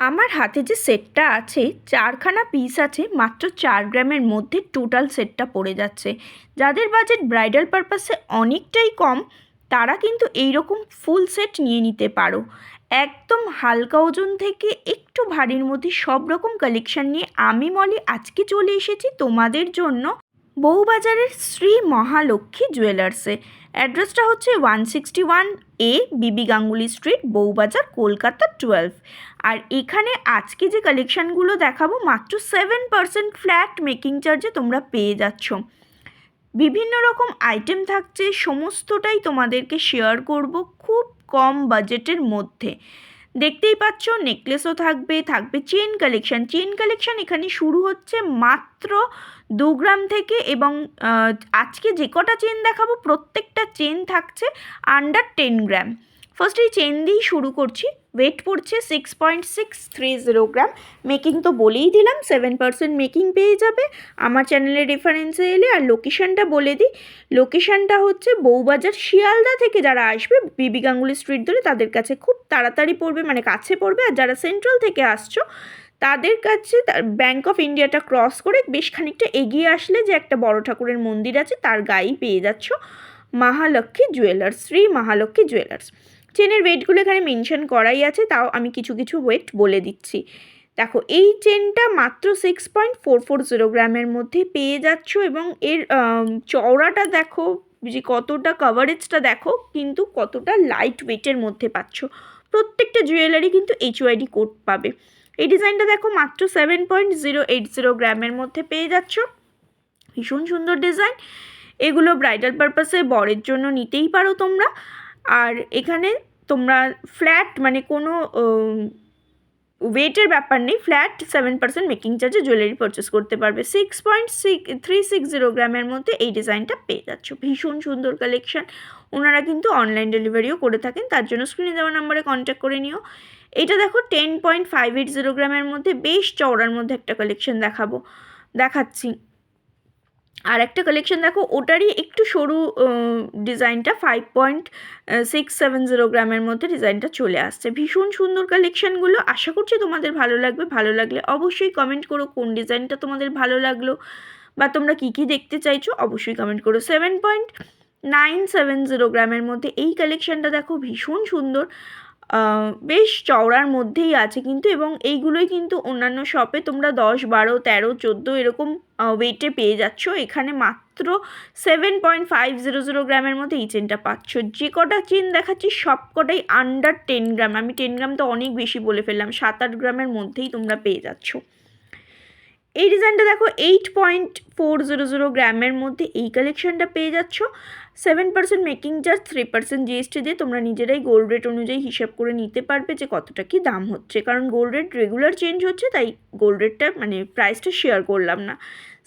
আমার হাতে যে সেটটা আছে, চারখানা পিস আছে, মাত্র চার গ্রামের মধ্যে টোটাল সেটটা পড়ে যাচ্ছে। যাদের বাজেট ব্রাইডাল পারপাসে অনেকটাই কম, তারা কিন্তু এই রকম ফুল সেট নিয়ে নিতে পারো। একদম হালকা ওজন থেকে একটু ভারীর মধ্যে সব রকম কালেকশন নিয়ে আমি মলি আজকে চলে এসেছি তোমাদের জন্য বউবাজারের শ্রী মহালক্ষ্মী জুয়েলার্সে অ্যাড্রেসটা হচ্ছে one sixty one A B B Ganguly street, Bowbazar, Kolkata twelve. আর এখানে আজকে যে কালেকশানগুলো দেখাবো, মাত্র সেভেন পার্সেন্ট ফ্ল্যাট মেকিং চার্জে তোমরা পেয়ে যাচ্ছ। বিভিন্ন রকম আইটেম থাকছে, সমস্তটাই তোমাদেরকে শেয়ার করব খুব কম বাজেটের মধ্যে। দেখতেই পাচ্ছ নেকলেসও থাকবে থাকবে চেন কালেকশান চেন কালেকশান এখানে শুরু হচ্ছে মাত্র দু গ্রাম থেকে এবং আজকে যে কটা চেন দেখাবো, প্রত্যেকটা চেন থাকছে আন্ডার টেন গ্রাম ফার্স্ট এই চেন দিয়েই শুরু করছি। ওয়েট পড়ছে six point six three zero gram making তো বলেই দিলাম সেভেন পার্সেন্ট মেকিং পেয়ে যাবে। আমার চ্যানেলের রেফারেন্সে এলে আর লোকেশনটা বলে দিই। লোকেশনটা হচ্ছে বউবাজার শিয়ালদা থেকে যারা আসবে বিবি গাঙ্গুলি স্ট্রিট ধরে তাদের কাছে খুব তাড়াতাড়ি পড়বে মানে কাছে পড়বে। আর যারা সেন্ট্রাল থেকে আসছো, তাদের কাছে ব্যাঙ্ক অফ ইন্ডিয়াটা ক্রস করে বেশ খানিকটা এগিয়ে আসলে যে একটা বড় ঠাকুরের মন্দির আছে, তার গায়েই পেয়ে যাচ্ছ। মহালক্ষ্মী জুয়েলার্স শ্রী মহালক্ষ্মী জুয়েলার্স চেনের ওয়েটগুলো এখানে মেনশন করাই আছে, তাও আমি কিছু কিছু ওয়েট বলে দিচ্ছি। দেখো, এই চেনটা মাত্র six point four four zero গ্রামের মধ্যে পেয়ে যাচ্ছ এবং এর চওড়াটা দেখো, যে কতটা কভারেজটা দেখো, কিন্তু কতটা লাইট ওয়েটের মধ্যে পাচ্ছ। প্রত্যেকটা জুয়েলারি কিন্তু এইচওআইডি কোড পাবে। এই ডিজাইনটা দেখো, মাত্র seven point zero eight zero গ্রামের মধ্যে পেয়ে যাচ্ছ। ভীষণ সুন্দর ডিজাইন। এগুলো ব্রাইডাল পারপাসে বরের জন্য নিতেই পারো তোমরা। আর এখানে তোমরা ফ্ল্যাট মানে কোনো ওয়েটের ব্যাপার নেই ফ্ল্যাট সেভেন পার্সেন্ট মেকিং চার্জে জুয়েলারি পারচেস করতে পারবে। Six point six three six zero গ্রামের মধ্যে এই ডিজাইনটা পেয়ে যাচ্ছ। ভীষণ সুন্দর কালেকশন ওনারা কিন্তু অনলাইন ডেলিভারিও করে থাকেন, তার জন্য স্ক্রিনে দেওয়া নাম্বারে কন্ট্যাক্ট করে নিও। এটা দেখো ten point five eight zero গ্রামের মধ্যে, বেশ চওড়ার মধ্যে একটা কালেকশন দেখাবো, দেখাচ্ছি। আর একটা কালেকশন দেখো, ওটারই একটু সরু ডিজাইনটা five point six seven zero গ্রামের মধ্যে ডিজাইনটা চলে আসছে। ভীষণ সুন্দর কালেকশানগুলো আশা করছি তোমাদের ভালো লাগবে। ভালো লাগলে অবশ্যই কমেন্ট করো কোন ডিজাইনটা তোমাদের ভালো লাগল বা তোমরা কী কী দেখতে চাইছো, অবশ্যই কমেন্ট করো। Seven point nine seven zero গ্রামের মধ্যে এই কালেকশানটা দেখো ভীষণ সুন্দর। বেশ চওড়ার মধ্যেই আছে কিন্তু এবং এইগুলোই কিন্তু অন্যান্য শপে তোমরা দশ, বারো, তেরো, চোদ্দ এরকম ওয়েটে পেয়ে যাচ্ছ। এখানে মাত্র seven point five zero zero গ্রামের মধ্যে এই চেনটা পাচ্ছ। যে কটা চেন দেখাচ্ছি সব কটাই আন্ডার টেন গ্রাম আমি টেন গ্রাম তো অনেক বেশি বলে ফেললাম, সাত, আট গ্রামের মধ্যেই তোমরা পেয়ে যাচ্ছ। এই ডিজাইনটা দেখো eight point four zero zero গ্রামের মধ্যে এই কালেকশনটা পেয়ে যাচ্ছ। Seven percent making charge three percent GST দিয়ে তোমরা নিজেরাই গোল্ড রেট অনুযায়ী হিসাব করে নিতে পারবে যে কতটা কি দাম হচ্ছে। কারণ গোল্ড রেট রেগুলার চেঞ্জ হচ্ছে তাই গোল্ড রেটটা মানে প্রাইসটা শেয়ার করলাম না।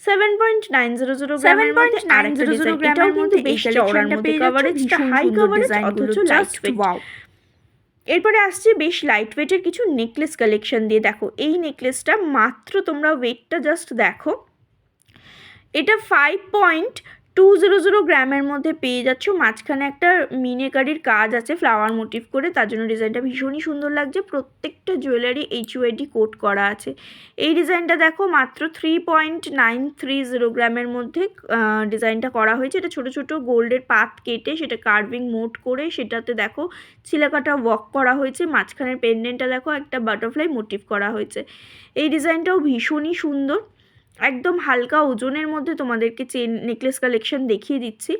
Seven point nine zero zero seven point nine zero zero এটাও মধ্যে কিন্তু বেশ চওড়ার কাভারেজ হাই কাভারেজ ডিজাইনগুলো অথচ লাইট ওয়াও এরপরে আসছে বেশ লাইট ওয়েটের কিছু নেকলেস কালেকশন দিয়ে। দেখো এই নেকলেসটা মাত্র তোমরা ওয়েটটা জাস্ট দেখো। এটা five point two zero zero গ্রামের মধ্যে পেয়ে যাচ্ছ। মাঝখানে একটা মিনেকারির কাজ আছে ফ্লাওয়ার মোটিভ করে। তার জন্য ডিজাইনটা ভীষণই সুন্দর লাগছে। প্রত্যেকটা জুয়েলারি এইচইউআইডি কোট করা আছে। এই ডিজাইনটা দেখো, মাত্র three point nine three zero গ্রামের মধ্যে ডিজাইনটা করা হয়েছে। এটা ছোটো ছোটো গোল্ডের পাত কেটে, সেটা কার্ভিং মোট করে, সেটাতে দেখো ছিলাকাটা ওয়াক করা হয়েছে। মাঝখানের পেন্ডেন্টটা দেখো একটা বাটারফ্লাই মোটিভ করা হয়েছে। এই ডিজাইনটাও ভীষণই সুন্দর। একদম হালকা ওজনের মধ্যে তোমাদেরকে চেন নেকলেস কালেকশন দেখিয়ে দিচ্ছি।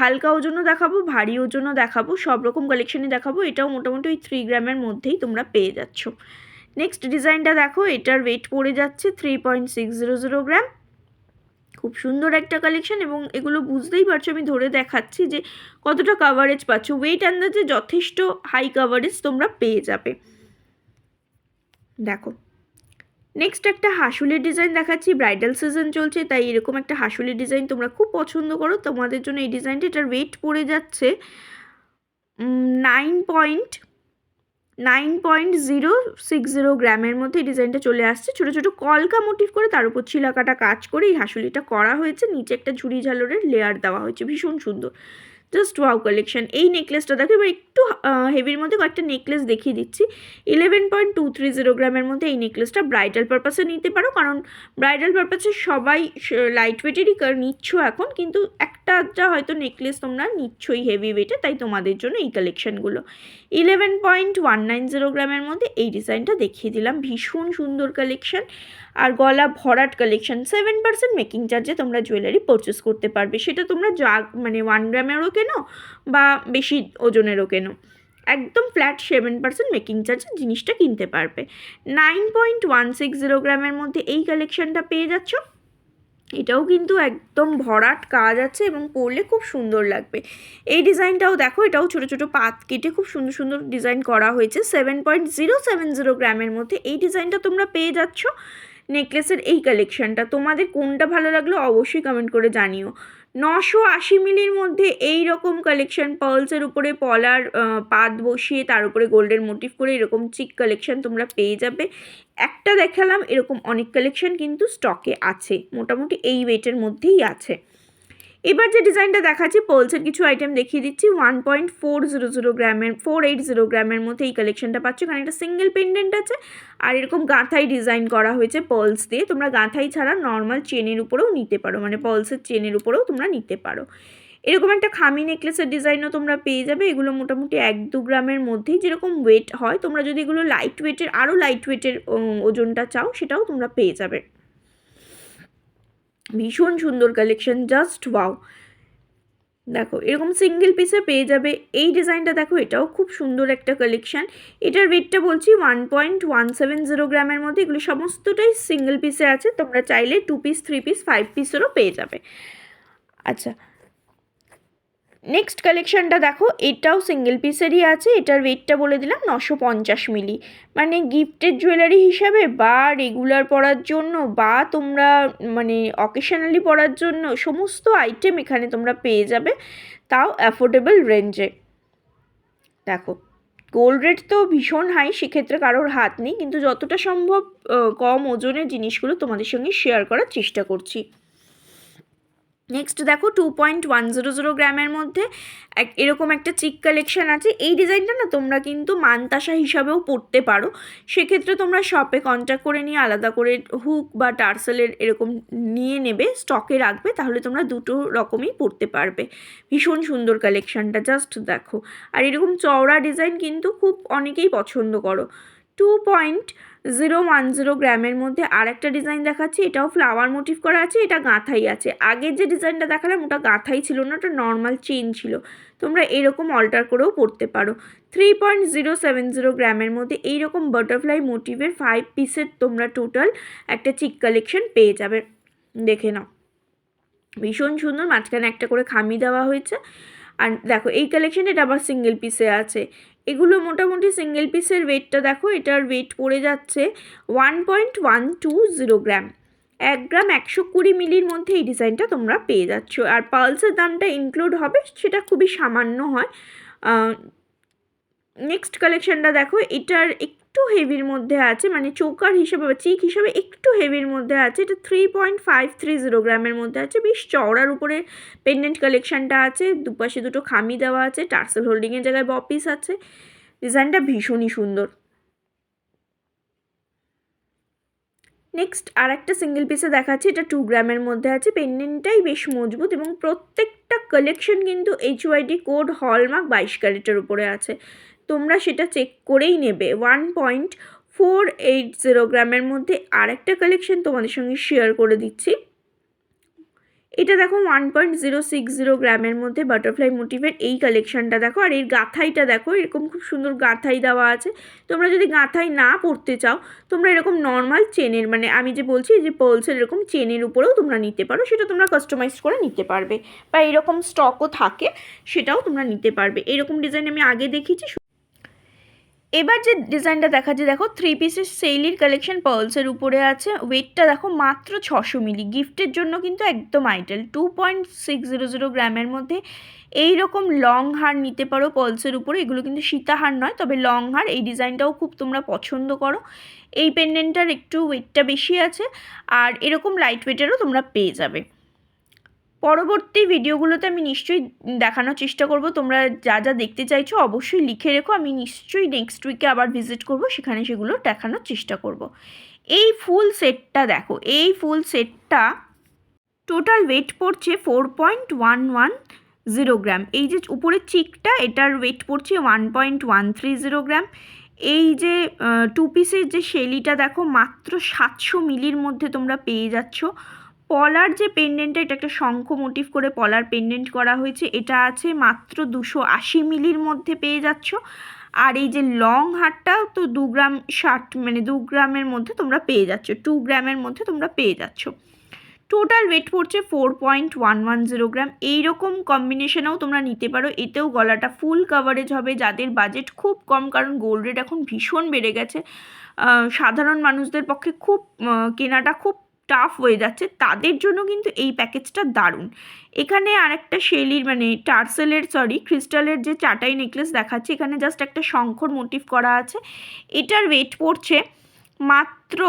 হালকা ওজনও দেখাবো, ভারী ওজনও দেখাবো, সব রকম কালেকশনই দেখাবো। এটাও মোটামুটি ওই থ্রি গ্রামের মধ্যেই তোমরা পেয়ে যাচ্ছ। নেক্সট ডিজাইনটা দেখো, এটার ওয়েট পড়ে যাচ্ছে three point six zero zero gram খুব সুন্দর একটা কালেকশন এবং এগুলো বুঝতেই পারছ, আমি ধরে দেখাচ্ছি যে কতটা কাভারেজ পাচ্ছ। ওয়েট আন্দাজে যথেষ্ট হাই কাভারেজ তোমরা পেয়ে যাবে। দেখো নেক্সট একটা হাসুলের ডিজাইন দেখাচ্ছি ব্রাইডাল সিজন চলছে, তাই এরকম একটা হাসুলের ডিজাইন তোমরা খুব পছন্দ করো। তোমাদের জন্য এই ডিজাইনটা এটার ওয়েট পড়ে যাচ্ছে nine point nine point zero six zero গ্রামের মধ্যে এই ডিজাইনটা চলে আসছে। ছোটো ছোটো কলকা মোটিভ করে তার উপর ছিলাকাটা কাজ করে এই হাসুলিটা করা হয়েছে। নিচে একটা ঝুড়ি ঝালরের লেয়ার দেওয়া হয়েছে। ভীষণ সুন্দর। জাস্ট ওয়াও কালেকশন এই নেকলেসটা দেখো, এবার একটু হেভির মধ্যে কয়েকটা নেকলেস দেখিয়ে দিচ্ছি। Eleven point two three zero গ্রামের মধ্যে এই নেকলেসটা ব্রাইডাল পারপাসে নিতে পারো, কারণ ব্রাইডাল পারপাসে সবাই লাইট ওয়েটেরই নিচ্ছ এখন, কিন্তু একটা আধটা হয়তো নেকলেস তোমরা নিচ্ছই হেভি ওয়েটে তাই তোমাদের জন্য এই কালেকশানগুলো eleven point one nine zero গ্রামের মধ্যে এই ডিজাইনটা দেখিয়ে দিলাম, ভীষণ সুন্দর কালেকশান আর গলা ভরাট কালেকশন সেভেন পার্সেন্ট মেকিং চার্জে তোমরা জুয়েলারি পারচেস করতে পারবে। সেটা তোমরা যা মানে ওয়ান গ্রামেরও কেনো? বা বেশি ওজনেরও কেনো? একদম ফ্ল্যাট সেভেন পার্সেন্ট মেকিং চার্জে জিনিসটা কিনতে পারবে। Nine point one six zero গ্রামের মধ্যে এই কালেকশনটা পেয়ে যাচ্ছ। এটাও কিন্তু একদম ভরাট কাজ আছে এবং পরলে খুব সুন্দর লাগবে। এই ডিজাইনটাও দেখো, এটাও ছোটো ছোটো পাত কেটে খুব সুন্দর সুন্দর ডিজাইন করা হয়েছে। Seven point zero seven zero গ্রামের মধ্যে এই ডিজাইনটা তোমরা পেয়ে যাচ্ছ। নেকলেসের এই কালেকশানটা তোমাদের কোনটা ভালো লাগল অবশ্যই কমেন্ট করে জানিও। নশো আশি মিলির মধ্যে এই রকম কালেকশন পার্লসের উপরে পলার পাত বসিয়ে তার উপরে গোল্ডের মোটিভ করে এরকম চিক কালেকশন তোমরা পেয়ে যাবে। একটা দেখালাম, এরকম অনেক কালেকশন কিন্তু স্টকে আছে। মোটামুটি এই ওয়েটের মধ্যেই আছে। এবার যে ডিজাইনটা দেখাচ্ছি পোলসের কিছু আইটেম দেখিয়ে দিচ্ছি। One point four zero zero গ্রামের ফোর এইট জিরো গ্রামের মধ্যে এই কালেকশনটা পাচ্ছ। কারণ একটা সিঙ্গেল পেন্ডেন্ট আছে আর এরকম গাঁথাই ডিজাইন করা হয়েছে পলস দিয়ে। তোমরা গাঁথাই ছাড়া নর্মাল চেনের উপরেও নিতে পারো। মানে পলসের চেনের উপরেও তোমরা নিতে পারো। এরকম একটা খামি নেকলেসের ডিজাইনও তোমরা পেয়ে যাবে। এগুলো মোটামুটি এক দু গ্রামের মধ্যেই যেরকম ওয়েট হয়, তোমরা যদি এগুলো লাইট ওয়েটের আরও লাইট ওয়েটের ওজনটা চাও, সেটাও তোমরা পেয়ে যাবে। ভীষণ সুন্দর কালেকশন জাস্ট ওয়াও দেখো, এরকম সিঙ্গেল পিসে পেয়ে যাবে। এই ডিজাইনটা দেখো, এটাও খুব সুন্দর একটা কালেকশান এটার ওয়েটটা বলছি one point one seven zero গ্রামের মধ্যে। এগুলো সমস্তটাই সিঙ্গেল পিসে আছে। তোমরা চাইলে two piece three piece five পিসেরও পেয়ে যাবে। আচ্ছা নেক্সট কালেকশানটা দেখো, এটাও সিঙ্গেল পিসেরই আছে, এটার ওয়েটটা বলে দিলাম নশো পঞ্চাশ মিলি মানে গিফটের জুয়েলারি হিসাবে বা রেগুলার পরার জন্য বা তোমরা মানে অকেশনালি পরার জন্য সমস্ত আইটেম এখানে তোমরা পেয়ে যাবে, তাও অ্যাফোর্ডেবল রেঞ্জে দেখো গোল্ড রেট তো ভীষণ হাই সেক্ষেত্রে কারোর হাত নেই, কিন্তু যতটা সম্ভব কম ওজনের জিনিসগুলো তোমাদের সঙ্গে শেয়ার করার চেষ্টা করছি। নেক্সট দেখো two point one zero zero গ্রামের মধ্যে এক, এরকম একটা চিক কালেকশান আছে। এই ডিজাইনটা না তোমরা কিন্তু মানতাসা হিসাবেও পড়তে পারো। সেক্ষেত্রে তোমরা শপে কন্ট্যাক্ট করে নিয়ে আলাদা করে হুক বা টার্সেলের এরকম নিয়ে নেবে স্টকে রাখবে, তাহলে তোমরা দুটো রকমই পড়তে পারবে। ভীষণ সুন্দর কালেকশানটা জাস্ট দেখো। আর এরকম চওড়া ডিজাইন কিন্তু খুব অনেকেই পছন্দ করো। Two point zero one zero গ্রামের মধ্যে আর একটা ডিজাইন দেখাচ্ছি, এটাও ফ্লাওয়ার মোটিভ করা আছে, এটা গাঁথাই আছে। আগের যে ডিজাইনটা দেখালাম, ওটা গাঁথাই ছিল না, ওটা নর্মাল চেন ছিল। তোমরা এরকম অল্টার করেও পড়তে পারো। Three point zero seven zero গ্রামের মধ্যে এইরকম বাটারফ্লাই মোটিভের ফাইভ পিসের তোমরা টোটাল একটা চিক কালেকশন পেয়ে যাবে। দেখে নাও। ভীষণ সুন্দর, মাঝখানে একটা করে খামি দেওয়া হয়েছে। আর দেখো, এই কালেকশন এটা আবার সিঙ্গেল পিসে আছে। এগুলো মোটামুটি সিঙ্গেল পিসের ওয়েটটা দেখো, এটার ওয়েট পড়ে যাচ্ছে one point one two zero gram এক গ্রাম একশো কুড়ি মিলির মধ্যে এই ডিজাইনটা তোমরা পেয়ে যাচ্ছ। আর পালসের দামটা ইনক্লুড হবে, সেটা খুবই সামান্য হয়। নেক্সট কালেকশানটা দেখো, এটার একটু হেভির মধ্যে আছে মানে চৌকার হিসেবে বা চিক হিসেবে একটু হেভির মধ্যে আছে। এটা three point five three zero গ্রামের মধ্যে আছে। বেশ চওড়ার উপরে পেন্ডেন্ট কালেকশানটা আছে। দুপাশে দুটো খামি দেওয়া আছে। টার্সেল হোল্ডিংয়ের জায়গায় বপিস আছে। ডিজাইনটা ভীষণই সুন্দর। নেক্সট আর একটা সিঙ্গেল পিসে দেখাচ্ছি। এটা টু গ্রামের মধ্যে আছে। পেন্ডেন্টটাই বেশ মজবুত এবং প্রত্যেকটা কালেকশন কিন্তু এইচ ওয়াইডি কোড হলমার্ক বাইশ ক্যারেটের উপরে আছে। তোমরা সেটা চেক করেই নেবে। One point four eight zero গ্রামের মধ্যে আরেকটা কালেকশন তোমাদের সঙ্গে শেয়ার করে দিচ্ছি। এটা দেখো one point zero six zero গ্রামের মধ্যে বাটারফ্লাই মোটিভের এই কালেকশানটা দেখো। আর এর গাঁথাইটা দেখো, এরকম খুব সুন্দর গাঁথাই দেওয়া আছে। তোমরা যদি গাঁথাই না পড়তে চাও, তোমরা এরকম নর্মাল চেনের মানে আমি যে বলছি যে পোলসের এরকম চেনের উপরেও তোমরা নিতে পারো, সেটা তোমরা কাস্টমাইজ করে নিতে পারবে। বা এরকম স্টকও থাকে, সেটাও তোমরা নিতে পারবে। এরকম ডিজাইন আমি আগে দেখেছি এবার যে ডিজাইনটা দেখাচ্ছে দেখো থ্রি পিসের সেইলির কালেকশন পার্লসের উপরে আছে। ওয়েটটা দেখো মাত্র ছশো মিলি। গিফটের জন্য কিন্তু একদম itel two point six zero zero গ্রামের মধ্যে। এই রকম লং হার নিতে পারো পলসের উপরে। এগুলো কিন্তু সীতাহার নয়, তবে লং হার। এই ডিজাইনটাও খুব তোমরা পছন্দ করো। এই পেন্ডেন্টটার একটু ওয়েটটা বেশি আছে। আর এরকম লাইট ওয়েটেরও তোমরা পেয়ে যাবে। পরবর্তী ভিডিওগুলোতে আমি নিশ্চয়ই দেখানোর চেষ্টা করব। তোমরা যা যা দেখতে চাইছো অবশ্যই লিখে রেখো। আমি নিশ্চয়ই নেক্সট উইকে আবার ভিজিট করব, সেখানে সেগুলো দেখানোর চেষ্টা করব। এই ফুল সেটটা দেখো, এই ফুল সেটটা টোটাল ওয়েট পড়ছে four point one one zero gram এই যে উপরের চিকটা এটার ওয়েট পড়ছে one point one three zero gram এই যে টু পিসের যে শেলিটা দেখো, মাত্র সাতশো মিলির মধ্যে তোমরা পেয়ে যাচ্ছ। পলার যে পেন্ডেন্টটা এটা একটা শঙ্খ মোটিভ করে পলার পেন্ডেন্ট করা হয়েছে। এটা আছে মাত্র দুশো আশি মিলির মধ্যে পেয়ে যাচ্ছ। আর এই যে লং হারটা, তো দু গ্রাম ষাট মানে দু গ্রামের মধ্যে তোমরা পেয়ে যাচ্ছ। টু গ্রামের মধ্যে তোমরা পেয়ে যাচ্ছ। টোটাল ওয়েট পড়ছে four point one one zero gram এইরকম কম্বিনেশনেও তোমরা নিতে পারো। এতেও গলাটা ফুল কাভারেজ হবে। যাদের বাজেট খুব কম, কারণ গোল্ড রেট এখন ভীষণ বেড়ে গেছে। সাধারণ মানুষদের পক্ষে খুব কেনাটা খুব টাফ হয়ে যাচ্ছে, তাদের জন্য কিন্তু এই প্যাকেজটা দারুণ। এখানে আরেকটা শেলির মানে টার্সেলের সরি ক্রিস্টালের যে চাটাই নেকলেস দেখাচ্ছে, এখানে জাস্ট একটা শঙ্খর মোটিভ করা আছে। এটার ওয়েট পড়ছে মাত্র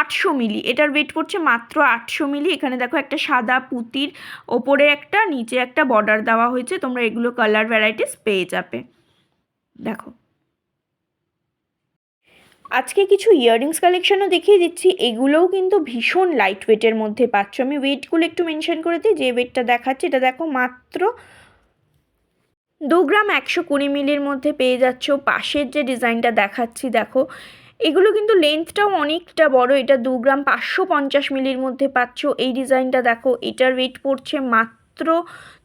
আটশো মিলি, এটার ওয়েট পড়ছে মাত্র আটশো মিলি। এখানে দেখো একটা সাদা পুঁতির ওপরে একটা, নিচে একটা বর্ডার দেওয়া হয়েছে, তোমরা এগুলো কালার ভ্যারাইটিস পেয়ে যাবে। দেখো। আজকে কিছু ইয়াররিংস কালেকশনও দেখিয়ে দিচ্ছি। এগুলোও কিন্তু ভীষণ লাইট ওয়েটের মধ্যে পাচ্ছ। আমি ওয়েটগুলো একটু মেনশন করে দিই। যে ওয়েটটা দেখাচ্ছে, এটা দেখো মাত্র দু গ্রাম একশো কুড়ি মিলির মধ্যে পেয়ে যাচ্ছ। পাশের যে ডিজাইনটা দেখাচ্ছি, দেখো, এগুলো কিন্তু লেন্থটাও অনেকটা বড়। এটা দু গ্রাম পাঁচশো পঞ্চাশ মিলির মধ্যে পাচ্ছ। এই ডিজাইনটা দেখো, এটার ওয়েট পড়ছে মাত্র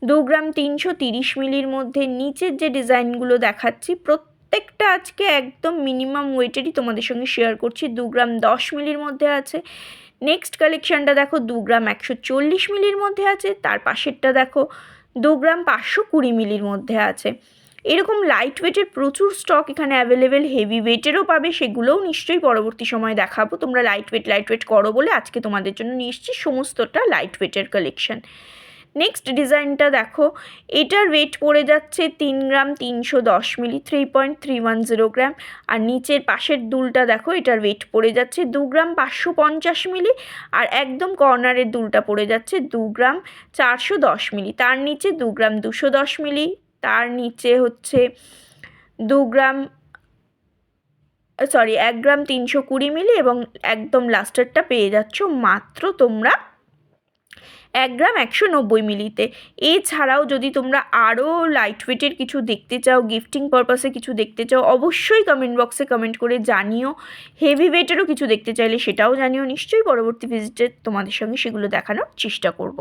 দু গ্রাম তিনশো তিরিশ মিলির মধ্যে। নিচের যে ডিজাইনগুলো দেখাচ্ছি প্রত্যেকটা আজকে একদম মিনিমাম ওয়েটেরই তোমাদের সঙ্গে শেয়ার করছি। দু গ্রাম দশ মিলির মধ্যে আছে। নেক্সট কালেকশানটা দেখো, দু গ্রাম একশো চল্লিশ মিলির মধ্যে আছে। তার পাশেরটা দেখো, দু গ্রাম পাঁচশো কুড়ি মিলির মধ্যে আছে। এরকম লাইট ওয়েটের প্রচুর স্টক এখানে অ্যাভেলেবেল হেভি ওয়েটেরও পাবে। সেগুলোও নিশ্চয়ই পরবর্তী সময় দেখাবো। তোমরা লাইট ওয়েট লাইট ওয়েট করো বলে আজকে তোমাদের জন্য নিয়ে এসেছি সমস্তটা লাইট ওয়েটের কালেকশন নেক্সট ডিজাইনটা দেখো। এটার ওয়েট পড়ে যাচ্ছে তিন গ্রাম তিনশো দশ মিলি three point three one zero gram আর নিচের পাশের দুলটা দেখো, এটার ওয়েট পড়ে যাচ্ছে দু গ্রাম পাঁচশো পঞ্চাশ মিলি। আর একদম কর্নারের দুলটা পড়ে যাচ্ছে দু গ্রাম চারশো দশ মিলি। তার নিচে দু গ্রাম দুশো দশ মিলি, তার নিচে হচ্ছে দু গ্রাম সরি এক গ্রাম তিনশো কুড়ি মিলি এবং একদম লাস্টারটা পেয়ে যাচ্ছ। মাত্র তোমরা এক গ্রাম একশো নব্বই মিলিতে। এছাড়াও যদি তোমরা আরও লাইট ওয়েটের কিছু দেখতে চাও গিফটিং পারপাসে কিছু দেখতে চাও, অবশ্যই কমেন্ট বক্সে কমেন্ট করে জানিও। হেভি ওয়েটেরও কিছু দেখতে চাইলে সেটাও জানিও। নিশ্চয়ই পরবর্তী ভিজিটে তোমাদের সঙ্গে সেগুলো দেখানোর চেষ্টা করব।